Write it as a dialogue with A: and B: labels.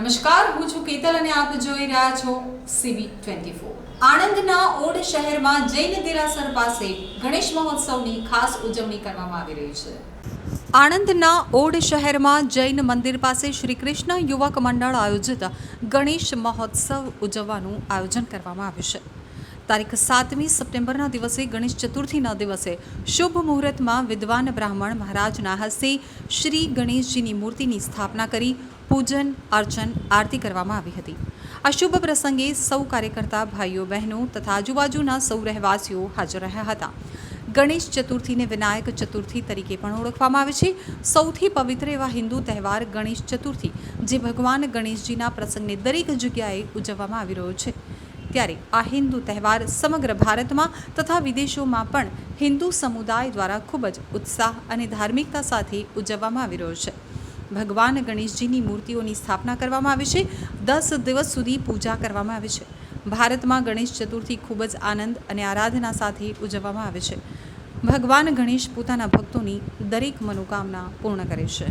A: નમસ્કાર, હું છું કેતલ અને આપ જોઈ રહ્યા છો સીવી ટ્વેન્ટી ફોર આણંદના ઓડ શહેરમાં જૈન દેરાસર પાસે ગણેશ મહોત્સવની ખાસ ઉજવણી કરવામાં આવી રહી છે. આણંદના ઓડ શહેરમાં જૈન મંદિર પાસે શ્રી કૃષ્ણ યુવક મંડળ આયોજિત ગણેશ મહોત્સવ ઉજવવાનું આયોજન કરવામાં આવ્યું છે. તારીખ સાતમી સપ્ટેમ્બરના દિવસે, ગણેશ ચતુર્થીના દિવસે શુભ મુહૂર્તમાં વિદ્વાન બ્રાહ્મણ મહારાજના હસ્તે શ્રી ગણેશજીની મૂર્તિની સ્થાપના કરી પૂજન, અર્ચન, આરતી કરવામાં આવી હતી. આ શુભ પ્રસંગે સૌ કાર્યકર્તા, ભાઈઓ, બહેનો તથા આજુબાજુના સૌ રહેવાસીઓ હાજર રહ્યા હતા. ગણેશ ચતુર્થીને વિનાયક ચતુર્થી તરીકે પણ ઓળખવામાં આવે છે. સૌથી પવિત્ર એવા હિન્દુ તહેવાર ગણેશ ચતુર્થી, જે ભગવાન ગણેશજીના પ્રસંગને દરેક જગ્યાએ ઉજવવામાં આવી રહ્યો છે. ત્યારે આ હિન્દુ તહેવાર સમગ્ર ભારતમાં તથા વિદેશોમાં પણ હિન્દુ સમુદાય દ્વારા ખૂબ જ ઉત્સાહ અને ધાર્મિકતા સાથે ઉજવવામાં આવી રહ્યો છે. ભગવાન ગણેશજીની મૂર્તિઓની સ્થાપના કરવામાં આવી છે. દસ દિવસ સુધી પૂજા કરવામાં આવે છે. ભારતમાં ગણેશ ચતુર્થી ખૂબ જ આનંદ અને આરાધના સાથે ઉજવવામાં આવે છે. ભગવાન ગણેશ પોતાના ભક્તોની દરેક મનોકામના પૂર્ણ કરે છે.